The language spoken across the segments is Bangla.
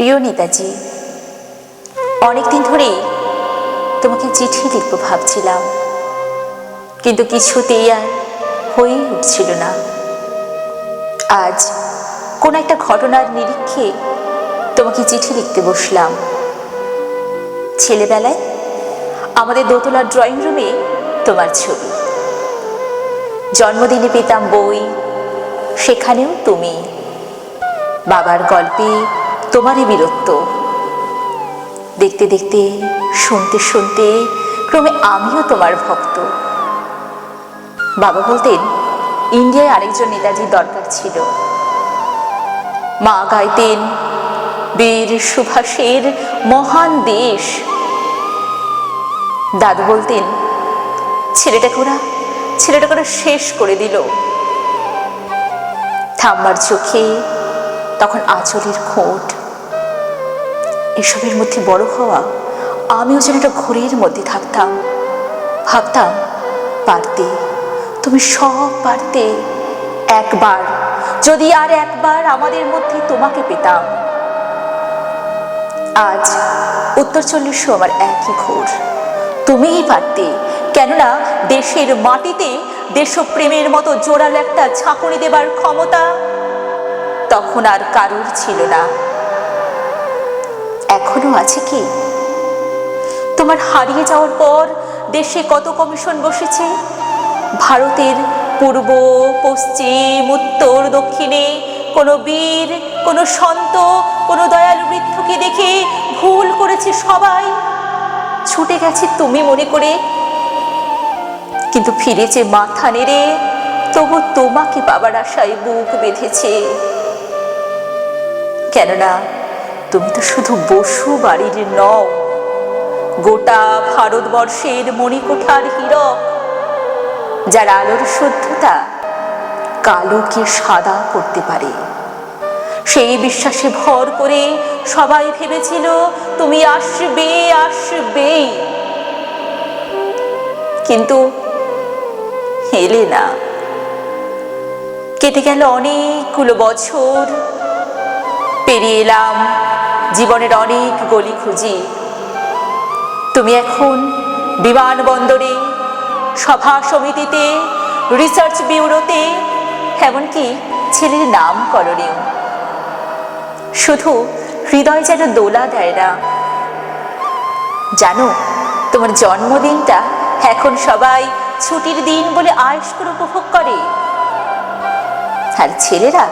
প্রিয় নেতাজি, অনেকদিন ধরেই তোমাকে চিঠি লিখব ভাবছিলাম। কিন্তু কিছুতেই আর হয়েই উঠছিল না। আজ কোন একটা ঘটনার নিরীক্ষে তোমাকে চিঠি লিখতে বসলাম। ছেলেবেলায় আমাদের দোতলার ড্রয়িং রুমে তোমার ছবি। জন্মদিনে পেতাম বই, সেখানেও তুমি। বাবার গল্পে তোমারই বীরত্ব। দেখতে দেখতে, শুনতে শুনতে, ক্রমে আমিও তোমার ভক্ত। বাবা বলতেন, ইন্ডিয়ায় আরেকজন নেতাজির দরকার ছিল। মা গাইতেন, বীর সুভাষের মহান দেশ। দাদু বলতেন ছেলেটাকে ওরা ছেলেটাকে ওরা শেষ করে দিল। ঠাম্মার চোখে তখন আঁচলের খোঁট। এসবের মধ্যে বড় হওয়া, আমিও যেন একটা ঘোরের মধ্যে থাকতাম। ভাবতাম, পারতে, তুমি সব পারতে, একবার, যদি আর একবার আমাদের মধ্যে তোমাকে পেতাম। আজ উত্তর চল্লিশও আমার একই ঘোর। তুমিই পারতে, কেননা দেশের মাটিতে দেশপ্রেমের মতো জোরালো একটা ঝাঁকুনি দেবার ক্ষমতা তখন আর কারুর ছিল না। এখনও আছে কি? তোমার হারিয়ে যাওয়ার পর দেশে কত কমিশন বসেছে? ভারতের পূর্ব, পশ্চিম, উত্তর, দক্ষিণে কোনো বীর, কোনো সন্ত, কোনো দয়ালু বৃদ্ধকে দেখে ভুল করেছে সবাই। ছুটে গেছে তুমি মনে করে। কিন্তু ফিরেছে মাথা নেড়ে, তবু তোমাকে বাবার আশায় বুক বেঁধেছে। কেননা তুমি তো শুধু বসু বাড়ির নও। গোটা ভারতবর্ষের মণিকোঠার হীরক, যার আলোর শুদ্ধতা কালোকে সাদা করতে পারে। সেই বিশ্বাসে ভর করে সবাই ভেবেছিল, তুমি আসবে আসবে। কিন্তু এলে না। কেটে গেল অনেকগুলো বছর, পেরিয়ে এলাম জীবনের অনেক গলি খুঁজি। তুমি এখন বিমানবন্দরে সভা সমিতিতে রিসার্চ ব্যুরোতে এমনকি ছেলের নাম করণীয় শুধু হৃদয় যেন দোলা দেয় না। জানো, তোমার জন্মদিনটা এখন সবাই ছুটির দিন বলে আয়স করে উপভোগ করে। আর ছেলেরা,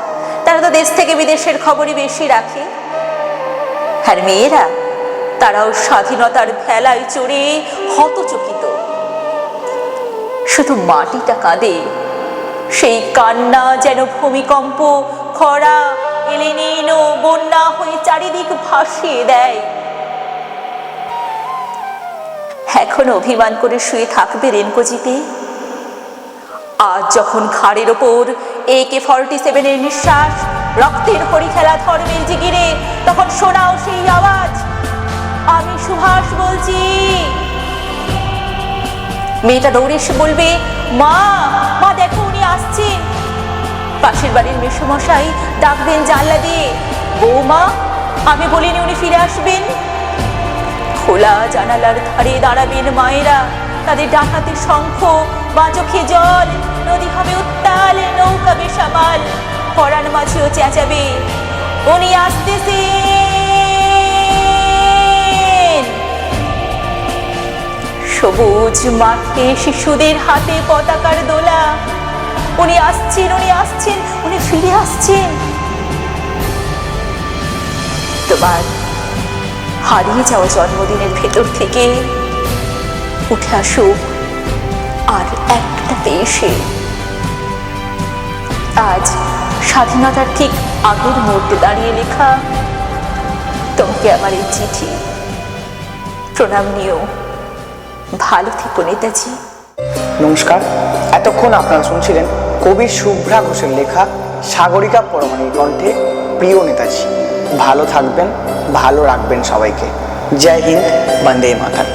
তারা তো দেশ থেকে বিদেশের খবরই বেশি রাখে। আর মেয়েরা, তারাও স্বাধীনতার ভেলায় চড়ে হতচকিত। শুধু মাটিটা কাঁদে, সেই কান্না যেন ভূমিকম্প, খরা, এলেনিনো, বন্যা হয়ে চারিদিক ভাসিয়ে দেয়। এখন অভিমান করে শুয়ে থাকবে রেনকোজিতে আজ যখন ঘাড়ের ওপর এ কে ফর্টি সেভেনের নিঃশ্বাস রক্তের হরি খেলা ধর্মের জিগিরে, তখন শোনাও সেই আওয়াজ। আমি সুভাষ বলছি। মেয়েটা দৌড়ে এসে বলবে, মা মা দেখো, উনি আসছেন। পাশের বাড়ির মেসমশাই ডাকবেন জানলা দিয়ে, বৌমা, আমি বলিনি উনি ফিরে আসবেন? খোলা জানালার ধারে দাঁড়াবেন মায়েরা। তাদের ডাকাতে শঙ্খ বা চোখে জল নদী হবে উত্তাল, নৌকা বেসামাল আসতেছেন সবুজ মাঠে শিশুদের হাতে পতাকার দোলা। উনি আসছেন উনি আসছেন, উনি ফিরে আসছেন। তোমার হারিয়ে যাওয়া জন্মদিনের ভেতর থেকে উঠে আসুক আর একটা দেশে আজ স্বাধীনতার ঠিক আগের মুহূর্তে দাঁড়িয়ে লেখা তোমাকে আমার এই চিঠি প্রণাম নিয়েও ভালো থেকো নেতাজি। নমস্কার। এতক্ষণ আপনারা শুনছিলেন কবি শুভ্রা ঘোষের লেখা সাগরিকা পরমাণির কণ্ঠে প্রিয় নেতাজি। ভালো থাকবেন, ভালো রাখবেন সবাইকে। জয় হিন্দ, বন্দে মাতার